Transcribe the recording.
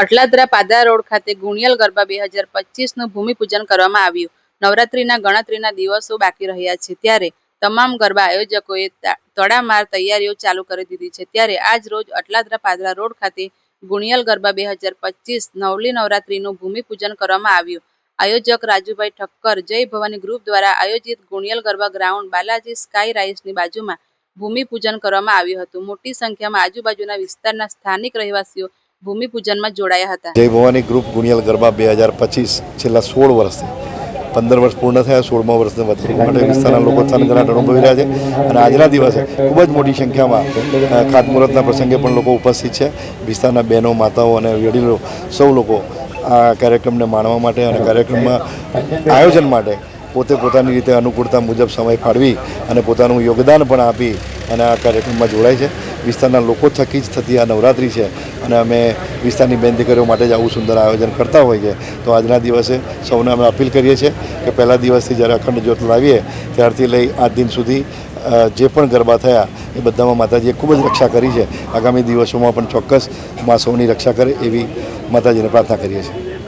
Atladara Padra road ખાતે ગુણિયલ ગરબા બે હજાર પચીસનું ભૂમિપૂજન કરવામાં આવ્યું. નવરાત્રીના ગણતરીના દિવસો બાકી રહ્યા છે. ત્યારે તમામ ગરબા આયોજકોએ તડામાર તૈયારીઓ ચાલુ કરી દીધી છે. ત્યારે આજ રોજ અટલાદરા પાદરા રોડ ખાતે ગુણિયલ ગરબા બે હજાર પચીસ નવલી નવરાત્રીનું ભૂમિપૂજન કરવામાં આવ્યું. આયોજક રાજુભાઈ ઠક્કર જય ભવાની ગ્રુપ દ્વારા આયોજિત ગુણિયલ ગરબા ગ્રાઉન્ડ બાલાજી સ્કાય રાઇસની બાજુમાં ભૂમિપૂજન કરવામાં આવ્યું હતું. મોટી સંખ્યામાં આજુબાજુના વિસ્તારના સ્થાનિક રહેવાસીઓ ભૂમિપૂજનમાં જોડાયા હતા. જય ભવાની ગ્રુપ ગુણિયલ ગરબા બે હજાર પચીસ છેલ્લા સોળ વર્ષથી પંદર વર્ષ પૂર્ણ થયા સોળમા વર્ષને વધુ. માટે વિસ્તારના લોકો થનગનાટ અનુભવી રહ્યા છે. અને આજના દિવસે ખૂબ જ મોટી સંખ્યામાં ખાતમુહૂર્તના પ્રસંગે પણ લોકો ઉપસ્થિત છે. વિસ્તારના બહેનો માતાઓ અને વડીલો સૌ લોકો આ કાર્યક્રમને માણવા માટે અને કાર્યક્રમમાં આયોજન માટે પોતે પોતાની રીતે અનુકૂળતા મુજબ સમય ફાળવી અને પોતાનું યોગદાન પણ આપી અને આ કાર્યક્રમમાં જોડાય છે. વિસ્તારના લોકો થકી જ થતી આ નવરાત્રિ છે અને અમે વિસ્તારની બેન દીકરીઓ માટે જ આવું સુંદર આયોજન કરતા હોઈએ તો આજના દિવસે સૌને અમે અપીલ કરીએ છીએ કે પહેલા દિવસથી જ્યારે અખંડ જ્યોત લાવીએ, ત્યારથી લઈ આજ દિન સુધી જે પણ ગરબા થયા, એ બધામાં માતાજીએ ખૂબ જ રક્ષા કરી છે. આગામી દિવસોમાં પણ ચોક્કસ મા સૌની રક્ષા કરે એવી માતાજીને પ્રાર્થના કરીએ છીએ.